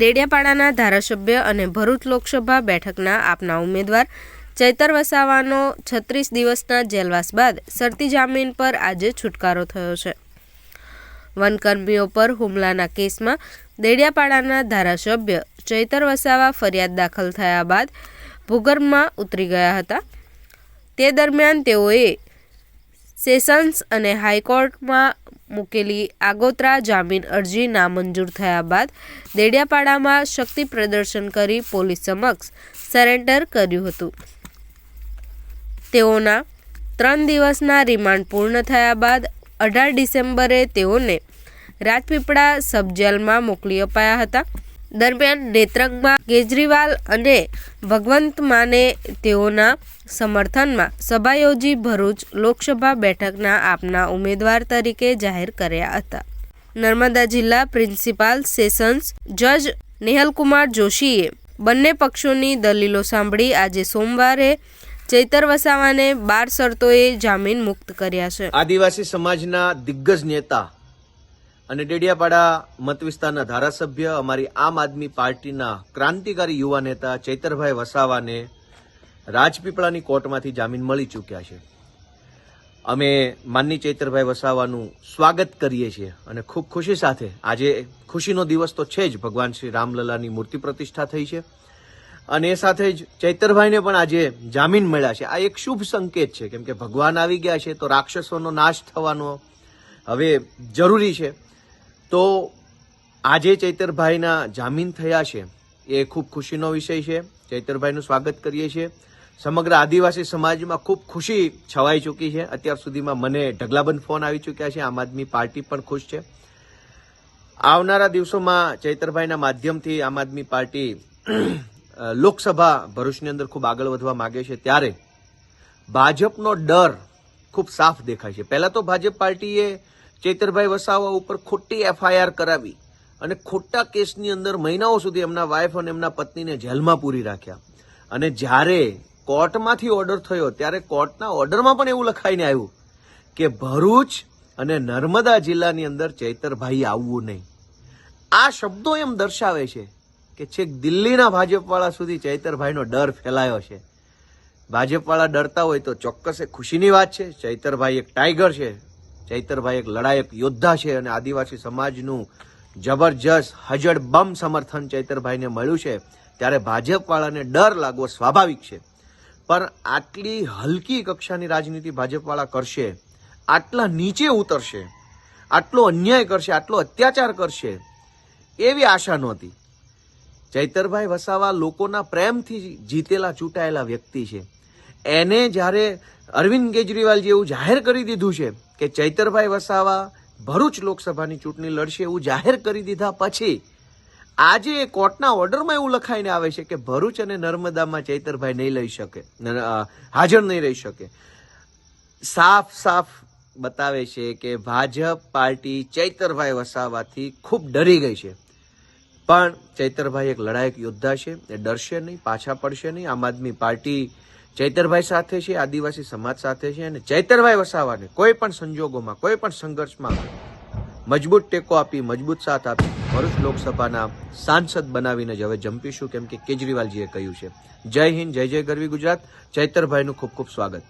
દેડિયાપાડાના ધારાસભ્ય અને ભરૂચ લોકસભા બેઠકના આપના ઉમેદવાર ચૈતર વસાવાનો છત્રીસ દિવસના જેલવાસ બાદ શરતી જામીન પર આજે છુટકારો થયો છે. વનકર્મીઓ પર હુમલાના કેસમાં દેડિયાપાડાના ધારાસભ્ય ચૈતર વસાવા ફરિયાદ દાખલ થયા બાદ ભૂગર્ભમાં ઉતરી ગયા હતા. તે દરમિયાન તેઓએ સેશન્સ અને હાઈકોર્ટમાં મૂકેલી આગોતરા જામીન અરજી નામંજૂર થયા બાદ દેડિયાપાડામાં શક્તિ પ્રદર્શન કરી પોલીસ સમક્ષ સરેન્ડર કર્યું હતું. તેઓના ત્રણ દિવસના રિમાન્ડ પૂર્ણ થયા બાદ અઢાર ડિસેમ્બરે તેઓને રાજપીપળા સબજેલમાં મોકલી અપાયા હતા. દરમિયાન નેત્રંગમાં કેજરીવાલ અને ભગવંત માને તેઓના સમર્થનમાં સભા યોજી ભરૂચ લોકસભા બેઠકના આપના ઉમેદવાર તરીકે જાહેર કર્યા હતા. નર્મદા જિલ્લા પ્રિન્સિપાલ સેશન્સ જજ નેહલકુમાર જોશીએ બંને પક્ષોની દલીલો સાંભળી આજે સોમવારે ચૈતર વસાવાને બાર શરતોએ જામીન મુક્ત કર્યા છે. આદિવાસી સમાજના દિગ્ગજ નેતા અને ડેડિયાપાડા મત વિસ્તારના ધારાસભ્ય અમારી આમ આદમી પાર્ટીના ક્રાંતિકારી યુવા નેતા ચૈતરભાઈ વસાવાને રાજપીપળાની કોર્ટમાંથી જામીન મળી ચૂક્યા છે. અમે માનની ચૈતરભાઈ વસાવાનું સ્વાગત કરીએ છીએ અને ખૂબ ખુશી સાથે, આજે ખુશીનો દિવસ તો છે જ, ભગવાન શ્રી રામલલાની મૂર્તિ પ્રતિષ્ઠા થઈ છે. અને એ સાથે જ ચૈતરભાઈને પણ આજે જામીન મળ્યા છે. આ એક શુભ સંકેત છે, કેમ કે ભગવાન આવી ગયા છે તો રાક્ષસોનો નાશ થવાનો હવે જરૂરી છે. તો આજે ચૈતરભાઈના જામીન થયા છે. એ ખૂબ ખુશીનો વિષય છે. ચૈતરભાઈનું સ્વાગત કરીએ છીએ. સમગ્ર આદિવાસી સમાજમાં ખૂબ ખુશી છવાઈ ચૂકી છે. અત્યાર સુધીમાં મને ઢગલાબંધ ફોન આવી ચૂક્યા છે. આમ આદમી પાર્ટી પણ ખુશ છે. આવનારા દિવસોમાં ચૈતરભાઈના માધ્યમથી આમ આદમી પાર્ટી લોકસભા ભરૂચની અંદર ખૂબ આગળ વધવા માંગે છે. ત્યારે ભાજપનો ડર ખૂબ સાફ દેખાય છે. પહેલા તો ભાજપ પાર્ટીએ ચૈતરભાઈ વસાવા ઉપર ખોટી એફઆઈઆર કરાવી અને ખોટા કેસની અંદર મહિનાઓ સુધી એમના વાઇફ અને એમના પત્નીને જેલમાં પૂરી રાખ્યા. અને જ્યારે કોર્ટમાંથી ઓર્ડર થયો, ત્યારે કોર્ટના ઓર્ડરમાં પણ એવું લખાઈને આવ્યું કે ભરૂચ અને નર્મદા જિલ્લાની અંદર ચૈતરભાઈ આવવું નહીં. આ શબ્દો એમ દર્શાવે છે કે છેક દિલ્હીના ભાજપવાળા સુધી ચૈતરભાઈનો ડર ફેલાયો છે. ભાજપવાળા ડરતા હોય તો ચોક્કસ એ ખુશીની વાત છે. ચૈતરભાઈ એક ટાઈગર છે. ચૈતરભાઈ એક લડાયક યોદ્ધા છે અને આદિવાસી સમાજનું જબરજસ્ત હજડ બમ સમર્થન ચૈતરભાઈને મળ્યું છે. ત્યારે ભાજપવાળાને ડર લાગવો સ્વાભાવિક છે. પણ આટલી હલકી કક્ષાની રાજનીતિ ભાજપવાળા કરશે, આટલા નીચે ઉતરશે, આટલો અન્યાય કરશે, આટલો અત્યાચાર કરશે, એવી આશા નહોતી. ચૈતરભાઈ વસાવા લોકોના પ્રેમથી જીતેલા, ચૂંટાયેલા વ્યક્તિ છે. એને જ્યારે અરવિંદ કેજરીવાલ જેવું જાહેર કરી દીધું છે કે ચૈતરભાઈ વસાવા ભરૂચ લોકસભાની ચૂંટણી લડશે એવું જાહેર કરી દીધા પછી આજે કોર્ટના ઓર્ડરમાં એવું લખાઈને આવે છે કે ભરૂચ અને નર્મદામાં ચૈતરભાઈ નહીં લઈ શકે હાજર નહીં રહી શકે. સાફ સાફ બતાવે છે કે ભાજપ પાર્ટી ચૈતરભાઈ વસાવાથી ખૂબ ડરી ગઈ છે. પણ ચૈતરભાઈ એક લડાયક યોદ્ધા છે, એ ડરશે નહીં, પાછા પડશે નહીં. આમ આદમી પાર્ટી ચૈતરભાઈ સાથે છે, આદિવાસી સમાજ સાથે છે અને ચૈતરભાઈ વસાવાને કોઈ પણ સંજોગોમાં, કોઈ પણ સંઘર્ષમાં મજબૂત ટેકો આપી, મજબૂત સાથ આપી ભરૂચ લોકસભાના સાંસદ બનાવીને જ હવે જંપીશું, કેમ કે કેજરીવાલજીએ કહ્યું છે. જય હિન્દ, જય જય ગરવી ગુજરાત. ચૈતરભાઈનું ખૂબ ખૂબ સ્વાગત.